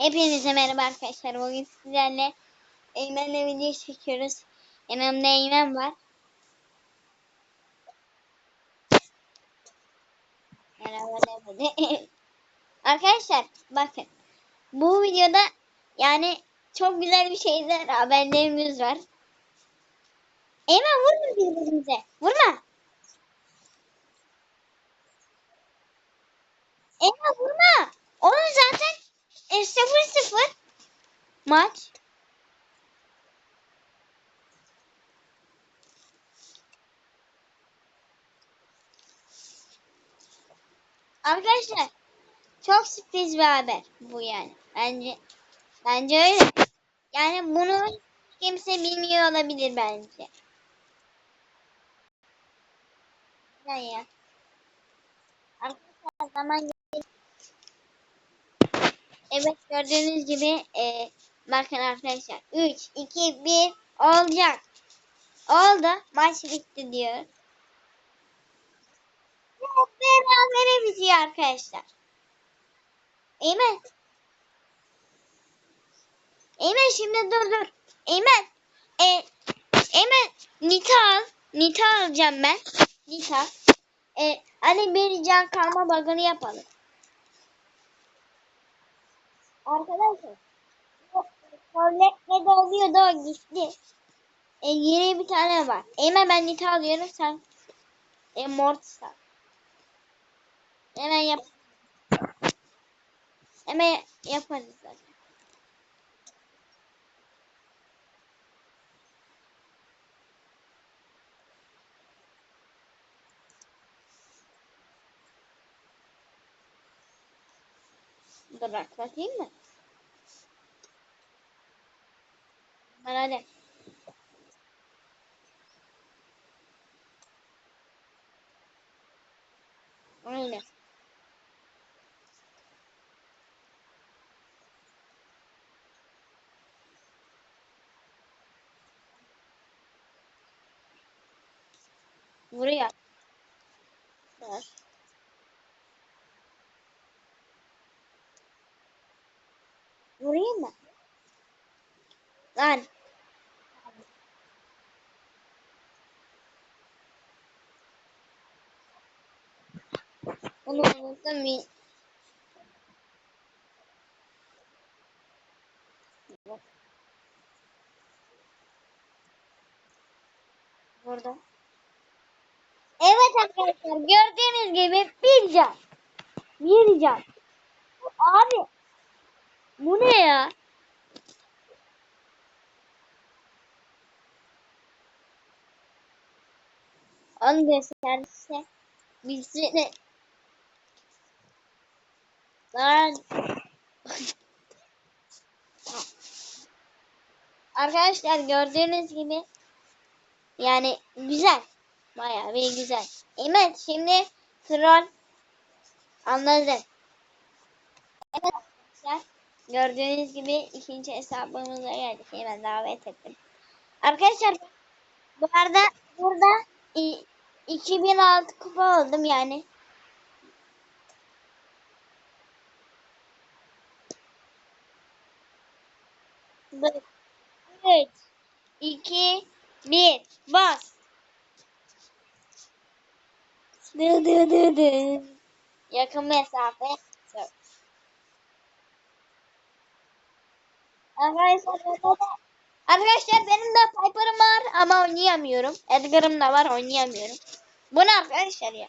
Hepinize merhaba arkadaşlar. Bugün sizlerle Eymen'le video çekiyoruz. Yanımda Eymen var. Merhaba demedi. arkadaşlar bakın. Bu videoda yani çok güzel bir şeyler haberlerimiz var. Eymen vurma birbirimize. Vurma. Eymen vurma. E, 0-0 maç. Arkadaşlar çok sürpriz bir haber bu yani. Bence bence öyle. Yani bunu kimse bilmiyor olabilir bence. Yani ya. Arkadaşlar zaman. Evet gördüğünüz gibi e, bakın arkadaşlar 3 2 1 olacak. Oldu. Maç bitti diyor. Berabere bitiyor arkadaşlar. Eymen. Eymen şimdi dur dur. Eymen. E, Eymen Nita al. Nita alacağım ben. Nita. E, hani bir can kalma bug'ını yapalım. Arkadaşlar. Fortnite'de oluyordu o gitti. E, yeni bir tane var. Eymen ben Nita alıyorum sen. E, Mortis al. Hemen yap. Hemen yaparız zaten. Dur bakayım mı? Hadi. Aynen. Buraya. Dur. Vurayım mı? Lan. Unuttum bir. Burada. Evet arkadaşlar gördüğünüz gibi bir can. Bir can. Abi. Bu ne ya? Onu gösterse bilsene. Lan. Arkadaşlar gördüğünüz gibi yani güzel. Bayağı bir güzel. Evet şimdi troll anladım. Evet arkadaşlar gördüğünüz gibi ikinci hesabımıza geldik. Hemen davet ettim. Arkadaşlar bu arada burada i- 2006 kupa oldum yani. Dur. 3 2 1 bas. Dı dı dı dı. Yakın mesafe. De, arkadaşlar benim de Piper'ım var ama oynayamıyorum. Edgar'ım da var oynayamıyorum. Bu ne arkadaşlar ya?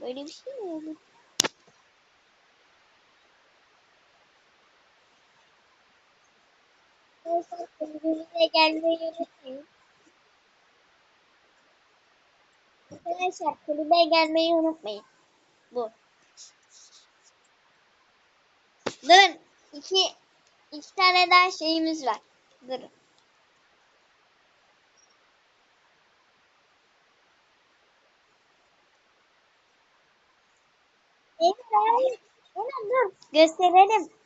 Böyle bir şey mi olur? Arkadaşlar kulübümüze gelmeyi unutmayın. Arkadaşlar kulübe gelmeyi unutmayın. Bu. Durun. İki, iki tane daha şeyimiz var. Durun. Hayır. Emir dur. Gösterelim.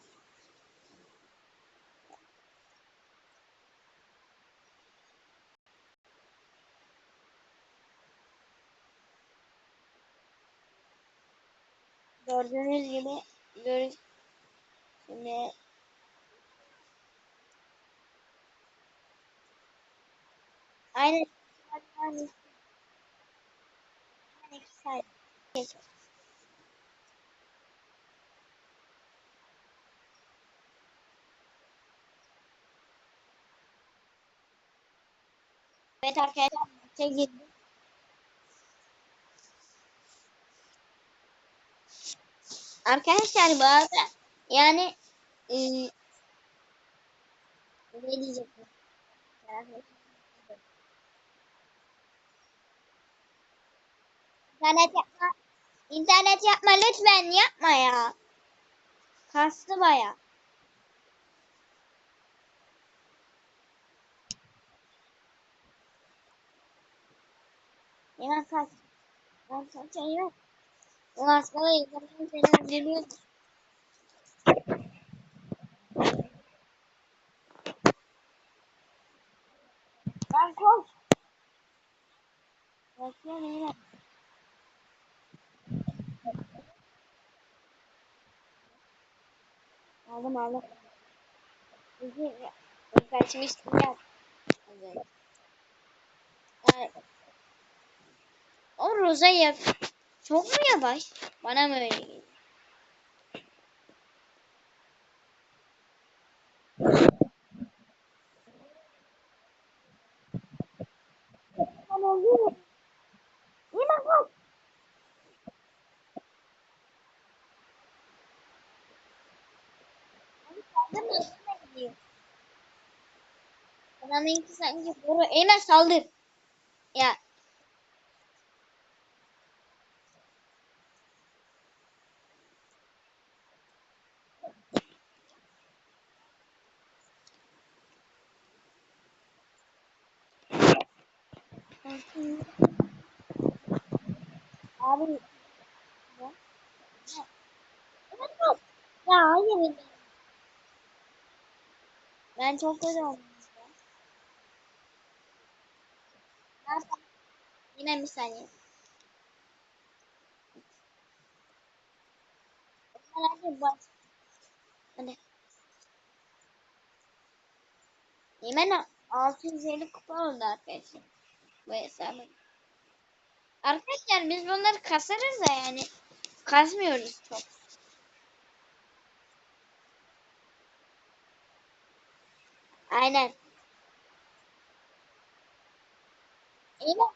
Gördüğünüz gibi gör Şimdi. Aynen. Aynen. iki saat. Geç. Evet arkadaşlar girdim. Arkadaşlar bu yani e, ne diyecektim? İnternet yapma. İnternet yapma lütfen yapma ya. Kastı baya. Hemen kaç. Ben kaçayım. Hastalığı yıkamam seni öldürüyor. Ben koş. Bekliyorum yine. Aldım aldım. Bizi kaçmıştım ya. Evet. O Roza ya çok mu yavaş? Bana mı öyle geliyor? Gidiyor. Adamınki sanki boru. Eymen saldır. Ya. Abi. Ya. Hayır. Ben çok kötü oldum. Yine bir saniye. Hadi bak. Hadi. Yemen 650 kupa oldu arkadaşlar. Bu hesabı. Arkadaşlar biz bunları kasarız da yani. Kasmıyoruz çok. Aynen. Eymen.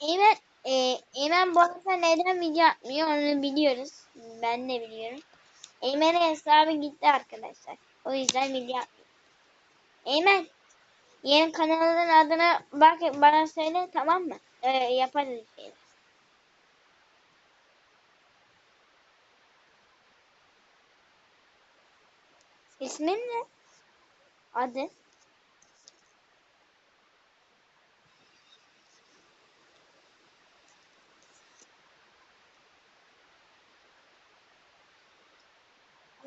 Eymen. E, Eymen bu arada neden video atmıyor onu biliyoruz. Ben de biliyorum. Eymen'in hesabı gitti arkadaşlar. O yüzden video atmıyor. Eymen. Yeni kanalının adını bak bana söyle tamam mı? Ee, yaparız şeyler. İsmin ne? Adı?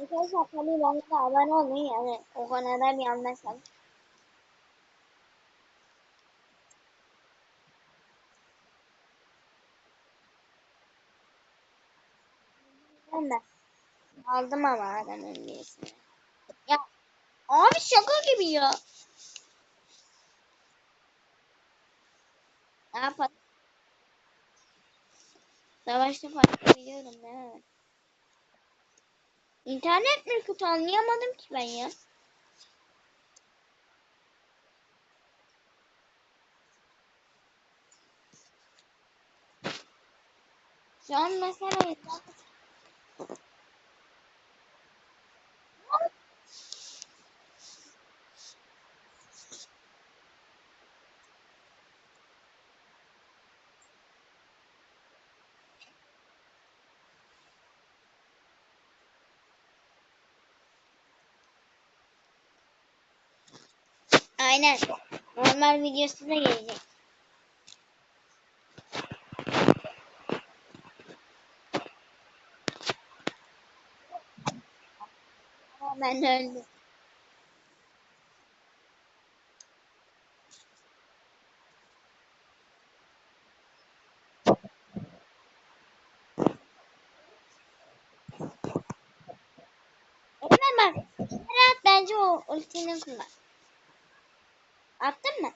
Arkadaşlar tabii bana da abone olmayı yani o konuda bir anlaşalım. Ben de aldım ama adamın birisini. Abi şaka gibi ya. Ne yapalım? Savaşta farklı biliyorum ne? İnternet mi kötü anlayamadım ki ben ya. Şu an mesela Aynen. Normal videosu da gelecek. Ben öldüm. Hemen bak. Oo, ultini kullan. Attın mı?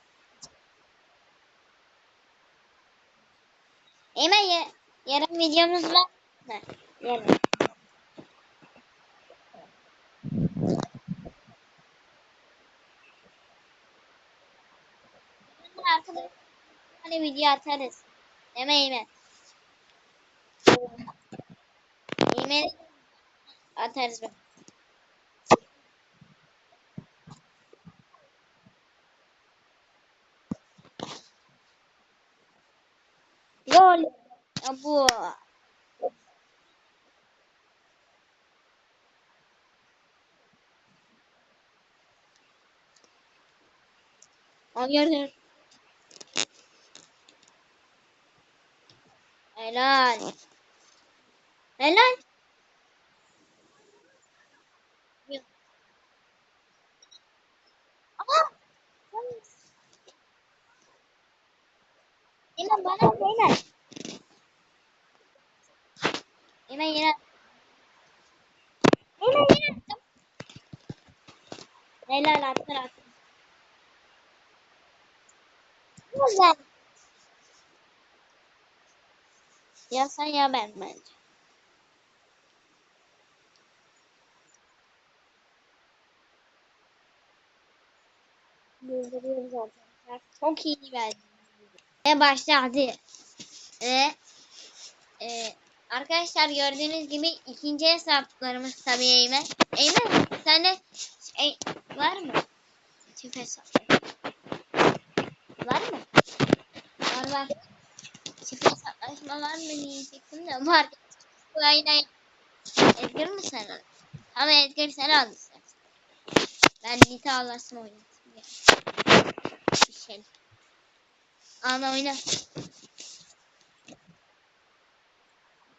Hemen ya, yarın videomuz var mı? Yarın. Arkadaşlar hani video atarız. Mi Eymen? Eymen atarız bak. Gol. Ya bu. Hayırdır? Helal. Helal. Aa! Yine bana yine. Yine yine. Yine yine. Helal attır Güzel. Ya sen ya ben bence. Çok iyi bence. Ve başladı. Ve e, arkadaşlar gördüğünüz gibi ikinci hesaplarımız tabii Eymen. Eymen sende şey var mı? Çift hesap. Var mı? Var. Çift hesaplaşma var mı diyecektim de var. Bu aynen Edgar mı sen al? Ama Edgar sen al istersen. Ben Nita Allah'sın oynatayım ya. Bir şey. Ama oyna.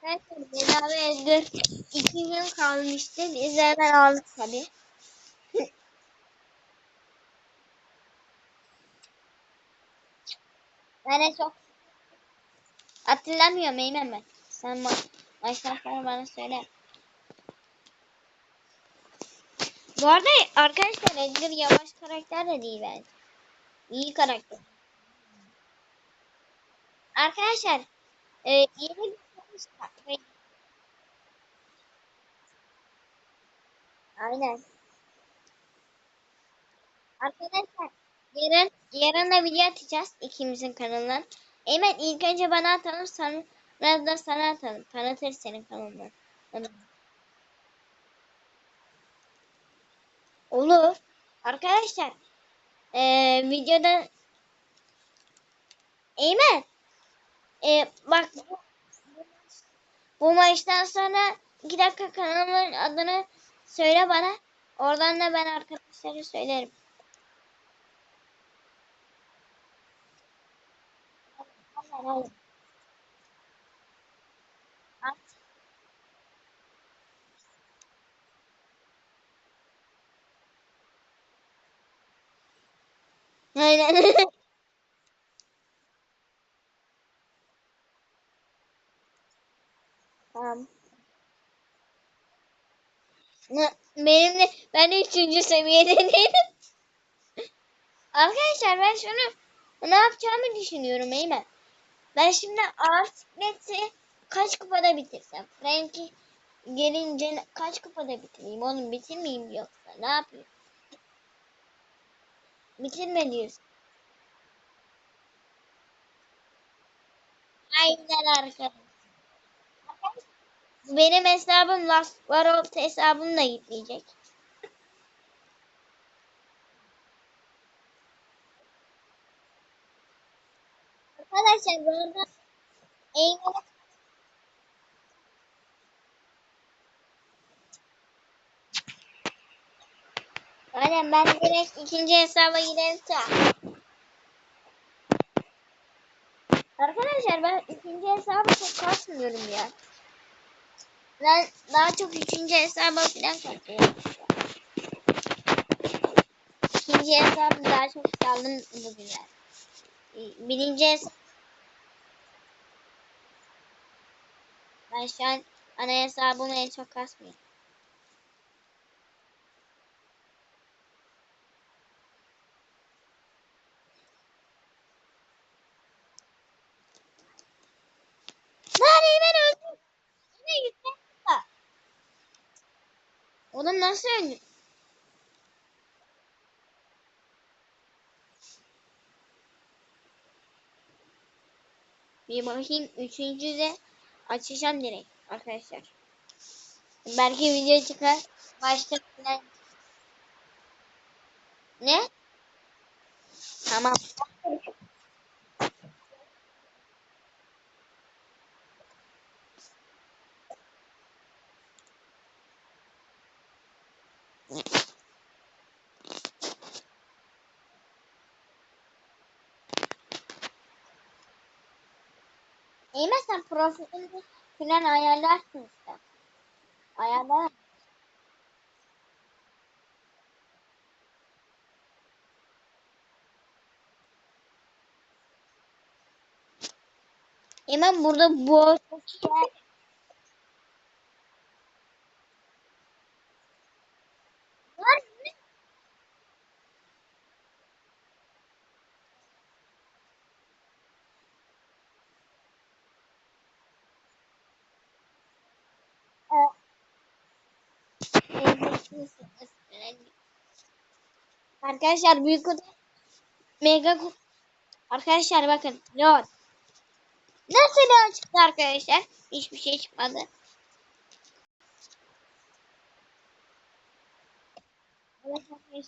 Arkadaşlar bedava Edgar iki gün kalmıştı. Biz hemen aldık tabi. De çok hatırlamıyorum Eymen ben. Sen sonra bana söyle. Bu arada arkadaşlar Edgar yavaş karakter de değil bence. İyi karakter. Arkadaşlar e, yeni bir sonuç Aynen. Arkadaşlar yarın yarın da video atacağız ikimizin kanalından. Eymen ilk önce bana atalım sonra da sana atalım. Tanıtır senin kanalını. Olur. Arkadaşlar ee, videoda Eymen ee, bak bu, maçtan sonra iki dakika kanalımın adını söyle bana. Oradan da ben arkadaşlara söylerim. Hayır. At. Aynen. tamam. Benim de ben de üçüncü seviyede değilim. Arkadaşlar ben şunu ne yapacağımı düşünüyorum Eymen. Ben şimdi Artnet'i kaç kupada bitirsem? Frank'i gelince kaç kupada bitireyim? Onu bitirmeyeyim yoksa ne yapayım? Bitirme diyorsun. Aynen arkadaşlar. Benim hesabım Last World hesabımla gitmeyecek. Arkadaşlar bu arada Eyvallah. Aynen ben direkt ikinci hesaba giderim ta. Arkadaşlar ben ikinci hesabı çok kasmıyorum ya. Ben daha çok üçüncü hesaba falan kasıyorum. İkinci hesabı daha çok saldım bugünler. Birinci hesabı Ben şu an ana hesabımı en çok kasmıyorum. Nereye ben öldüm? Ne gitti? Oğlum nasıl öldüm? Bir bakayım üçüncü de açacağım direkt arkadaşlar. Belki video çıkar. Başta falan. Ne? Tamam. Eymen sen profilini falan ayarlarsın işte. Ayarlar. Eymen burada bu şey var mı? Arkadaşlar büyük kutu mega Arkadaşlar bakın Leon Nasıl Leon çıktı arkadaşlar? Hiçbir şey çıkmadı. Arkadaşlar